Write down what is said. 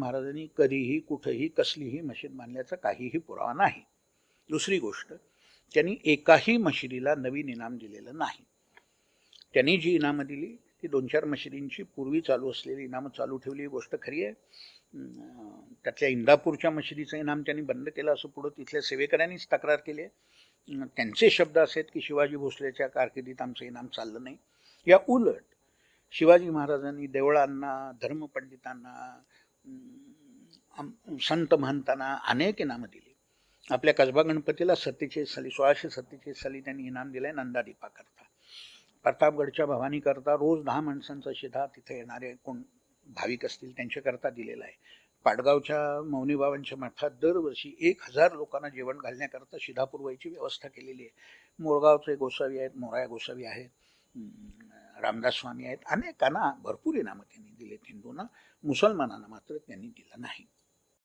महाराजांनी कधीही कुठंही कसलीही मशीद बांधल्याचा काहीही पुरावा नाही. दुसरी गोष्ट त्यांनी एकाही मशिदीला नवीन इनाम दिलेलं नाही. त्यांनी जी इनामं दिली ती दोन चार मशिदींची पूर्वी चालू असलेली इनामं चालू ठेवली ही गोष्ट खरी आहे. अं, त्यातल्या इंदापूरच्या मशिदीचं इनाम त्यांनी बंद केलं असं पुढं तिथल्या सेवेकऱ्यांनीच तक्रार केली आहे. त्यांचे शब्द असे आहेत की शिवाजी भोसलेच्या कारकिर्दीत आमचं इनाम चाललं नाही. या उलट शिवाजी महाराजांनी देवळांना धर्मपंडितांना संत म्हणताना अनेक इनामं दिली. आपल्या कसबा गणपतीला सत्तेचाळीस साली सोळाशे सत्तेचाळीस साली त्यांनी इनाम दिलंय नंदादीपा करता. प्रतापगडच्या भवानी करता रोज दहा माणसांचा शिधा तिथे येणारे कोण भाविक असतील त्यांच्याकरता दिलेला आहे. पाडगावच्या मौनीबाबांच्या मठात दरवर्षी एक हजार लोकांना जेवण घालण्याकरता शिधा पुरवायची व्यवस्था केलेली आहे. मोरगावचे गोसावी आहेत मोराया गोसावी आहेत रामदास स्वामी आहेत. अनेकांना भरपूर इनामं त्यांनी दिलेत हिंदूंना मुसलमानांना मात्र. त्यांनी दिला नाही.